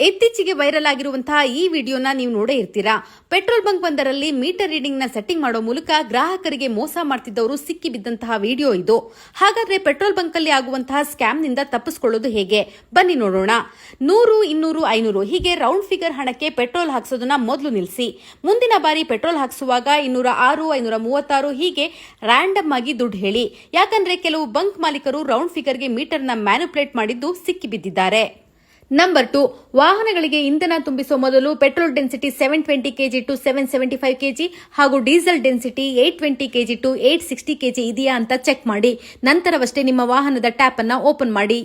ಇತ್ತೀಚೆಗೆ ವೈರಲ್ ಆಗಿರುವಂತಹ ಈ ವಿಡಿಯೋನ ನೀವು ನೋಡೇ ಇರ್ತೀರಾ? ಪೆಟ್ರೋಲ್ ಬಂಕ್ ಒಂದರಲ್ಲಿ ಮೀಟರ್ ರೀಡಿಂಗ್ನ ಸೆಟ್ಟಿಂಗ್ ಮಾಡೋ ಮೂಲಕ ಗ್ರಾಹಕರಿಗೆ ಮೋಸ ಮಾಡ್ತಿದ್ದವರು ಸಿಕ್ಕಿ ಬಿದ್ದಂತಹ ವಿಡಿಯೋ ಇದು. ಹಾಗಾದ್ರೆ ಪೆಟ್ರೋಲ್ ಬಂಕ್ ಅಲ್ಲಿ ಆಗುವಂತಹ ಸ್ಕ್ಯಾಮ್ನಿಂದ ತಪ್ಪಿಸ್ಕೊಳ್ಳೋದು ಹೇಗೆ? ಬನ್ನಿ ನೋಡೋಣ. ನೂರು, ಇನ್ನೂರು, ಐನೂರು ಹೀಗೆ ರೌಂಡ್ ಫಿಗರ್ ಹಣಕ್ಕೆ ಪೆಟ್ರೋಲ್ ಹಾಕ್ಸೋದನ್ನ ಮೊದಲು ನಿಲ್ಲಿಸಿ ಮುಂದಿನ ಬಾರಿ ಪೆಟ್ರೋಲ್ ಹಾಕಿಸುವಾಗ ಇನ್ನೂರ ಆರು, ಐನೂರ ಮೂವತ್ತಾರು ಹೀಗೆ ರ್ಯಾಂಡಮ್ ಆಗಿ ದುಡ್ಡು ಹೇಳಿ. ಯಾಕಂದ್ರೆ ಕೆಲವು ಬಂಕ್ ಮಾಲೀಕರು ರೌಂಡ್ ಫಿಗರ್ಗೆ ಮೀಟರ್ನ ಮ್ಯಾನುಪ್ಲೇಟ್ ಮಾಡಿದ್ದು ಸಿಕ್ಕಿ ಬಿದ್ದಿದ್ದಾರೆ. ನಂಬರ್ ಟು ವಾಹನಗಳಿಗೆ ಇಂಧನ ತುಂಬಿಸುವ ಮೊದಲು petrol density seven twenty KG to seven seventy five KG ಹಾಗೂ diesel density eight twenty KG to eight sixty KG ಇದೆಯಾ ಅಂತ ಚೆಕ್ ಮಾಡಿ. ನಂತರವಷ್ಟೇ ನಿಮ್ಮ ವಾಹನದ ಟ್ಯಾಪ್ ಅನ್ನು ಓಪನ್ ಮಾಡಿ.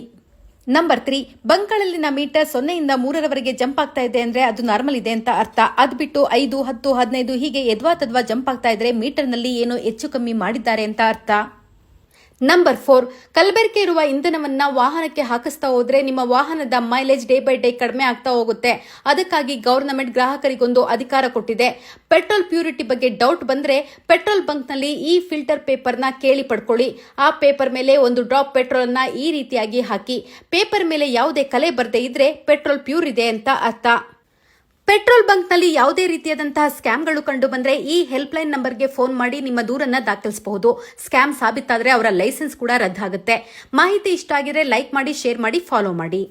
ನಂಬರ್ ತ್ರೀ ಬಂಕ್ಗಳಲ್ಲಿನ ಮೀಟರ್ ಸೊನ್ನೆಯಿಂದ ಮೂರರವರೆಗೆ ಜಂಪ್ ಆಗ್ತಾ ಇದೆ ಅಂದ್ರೆ ಅದು ನಾರ್ಮಲ್ ಇದೆ ಅಂತ ಅರ್ಥ. ಅದ್ ಬಿಟ್ಟು ಐದು, ಹತ್ತು, ಹದಿನೈದು ಹೀಗೆ ಎದ್ವಾ ತದ್ವಾ ಜಂಪ್ ಆಗ್ತಾ ಇದ್ರೆ ಮೀಟರ್ನಲ್ಲಿ ಏನೋ ಹೆಚ್ಚು ಕಮ್ಮಿ ಮಾಡಿದ್ದಾರೆ ಅಂತ ಅರ್ಥ. ನಂಬರ್ ಫೋರ್ ಕಲಬೆರಕೆ ಇರುವ ಇಂಧನವನ್ನ ವಾಹನಕ್ಕೆ ಹಾಕಿಸ್ತಾ ಹೋದ್ರೆ ನಿಮ್ಮ ವಾಹನದ ಮೈಲೇಜ್ ಡೇ ಬೈ ಡೇ ಕಡಿಮೆ ಆಗ್ತಾ ಹೋಗುತ್ತೆ. ಅದಕ್ಕಾಗಿ ಗವರ್ನಮೆಂಟ್ ಗ್ರಾಹಕರಿಗೊಂದು ಅಧಿಕಾರ ಕೊಟ್ಟಿದೆ. ಪೆಟ್ರೋಲ್ ಪ್ಯೂರಿಟಿ ಬಗ್ಗೆ ಡೌಟ್ ಬಂದ್ರೆ ಪೆಟ್ರೋಲ್ ಬಂಕ್ನಲ್ಲಿ ಈ ಫಿಲ್ಟರ್ ಪೇಪರ್ನ ಕೇಳಿ ಪಡ್ಕೊಳ್ಳಿ. ಆ ಪೇಪರ್ ಮೇಲೆ ಒಂದು ಡ್ರಾಪ್ ಪೆಟ್ರೋಲ್ ಅನ್ನ ಈ ರೀತಿಯಾಗಿ ಹಾಕಿ. ಪೇಪರ್ ಮೇಲೆ ಯಾವುದೇ ಕಲೆ ಬರದೇ ಇದ್ರೆ ಪೆಟ್ರೋಲ್ ಪ್ಯೂರ್ ಇದೆ ಅಂತ ಅರ್ಥ. ಪೆಟ್ರೋಲ್ ಬಂಕ್ನಲ್ಲಿ ಯಾವುದೇ ರೀತಿಯಾದಂತಹ ಸ್ಕ್ಯಾಮ್ಗಳು ಕಂಡು ಬಂದರೆ ಈ ಹೆಲ್ಪ್ಲೈನ್ ನಂಬರ್ಗೆ ಫೋನ್ ಮಾಡಿ ನಿಮ್ಮ ದೂರನ್ನ ದಾಖಲಿಸಬಹುದು. ಸ್ಕ್ಯಾಮ್ ಸಾಬೀತಾದರೆ ಅವರ ಲೈಸೆನ್ಸ್ ಕೂಡ ರದ್ದಾಗುತ್ತೆ. ಮಾಹಿತಿ ಇಷ್ಟ ಆಗಿದ್ರೆ ಲೈಕ್ ಮಾಡಿ, ಶೇರ್ ಮಾಡಿ, ಫಾಲೋ ಮಾಡಿ.